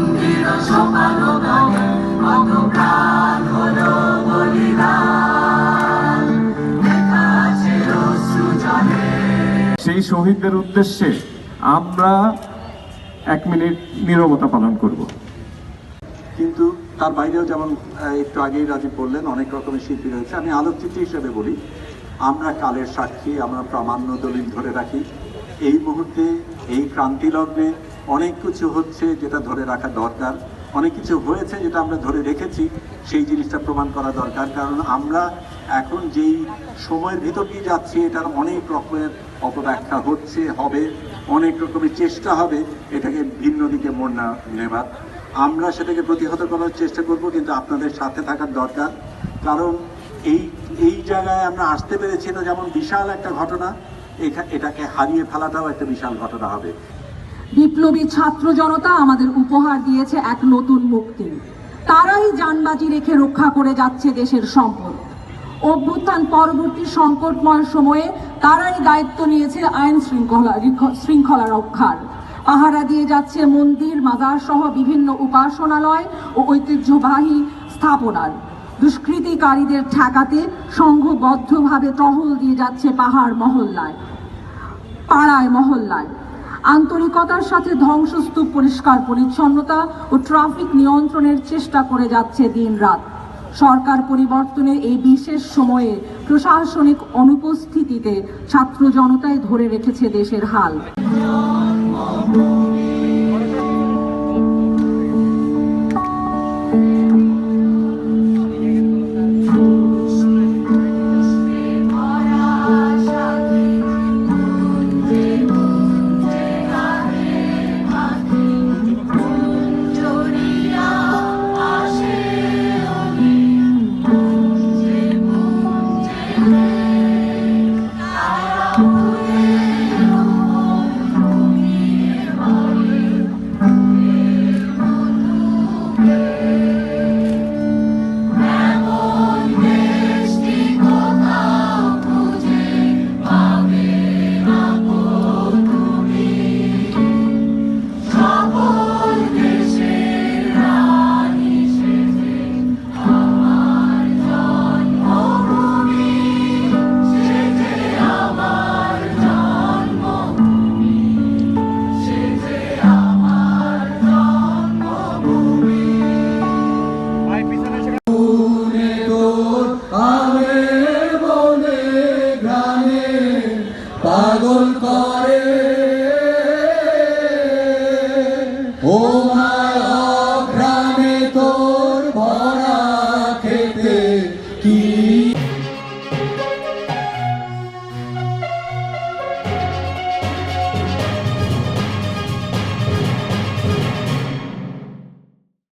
মন্দির সপানো গানে কত প্রাণ হলো বলিদান। লেখা আছে অশ্রু জলে সেই শহীদদের উদ্দেশ্যে আমরা এক মিনিট নীরবতা পালন করব। কিন্তু তার বাইরেও যেমন একটু আগেই রাজীব বললেন অনেক রকমের শিল্পী রয়েছে। আমি আলোকচিত্রী হিসেবে বলি আমরা কালের সাক্ষী আমরা প্রামাণ্য দলিল ধরে রাখি। এই মুহূর্তে এই ক্রান্তি লগ্নে অনেক কিছু হচ্ছে যেটা ধরে রাখা দরকার। অনেক কিছু হয়েছে যেটা আমরা ধরে রেখেছি, সেই জিনিসটা প্রমাণ করা দরকার। কারণ আমরা এখন যেই সময়ের ভিতর দিয়ে যাচ্ছি, এটার অনেক রকমের অপব্যাখ্যা হচ্ছে, হবে, অনেক রকমের চেষ্টা হবে, এটাকে ভিন্ন দিকে মোড় না নেবার। আমরা সেটাকে প্রতিহত করার চেষ্টা করব, কিন্তু আপনাদের সাথে থাকার দরকার। কারণ এই এই জায়গায় আমরা আসতে পেরেছি, এটা যেমন বিশাল একটা ঘটনা এটাকে হারিয়ে ফেলাটাও একটা বিশাল ঘটনা হবে। বিপ্লবী ছাত্র জনতা আমাদের উপহার দিয়েছে এক নতুন মুক্তি। তারাই জানবাজি রেখে রক্ষা করে যাচ্ছে দেশের সম্পদ। অভ্যুত্থান পরবর্তী সংকটময় সময়ে তারাই দায়িত্ব নিয়েছে আইন শৃঙ্খলা শৃঙ্খলা রক্ষার। পাহারা দিয়ে যাচ্ছে মন্দির, মাজার সহ বিভিন্ন উপাসনালয় ও ঐতিহ্যবাহী স্থাপনার। দুষ্কৃতিকারীদের ঠেকাতে সংঘবদ্ধভাবে টহল দিয়ে যাচ্ছে পাহাড় মহল্লায়, পাড়ায় মহল্লায়। আন্তরিকতার সাথে ধ্বংসস্তূপ, পরিষ্কার, পরিচ্ছন্নতা ও ট্রাফিক নিয়ন্ত্রণের চেষ্টা করে যাচ্ছে দিন রাত সরকার পরিবর্তনের এই বিশেষ সময়ে প্রশাসনিক অনুপস্থিতিতে ছাত্র জনতায় ধরে রেখেছে দেশের হাল। 오.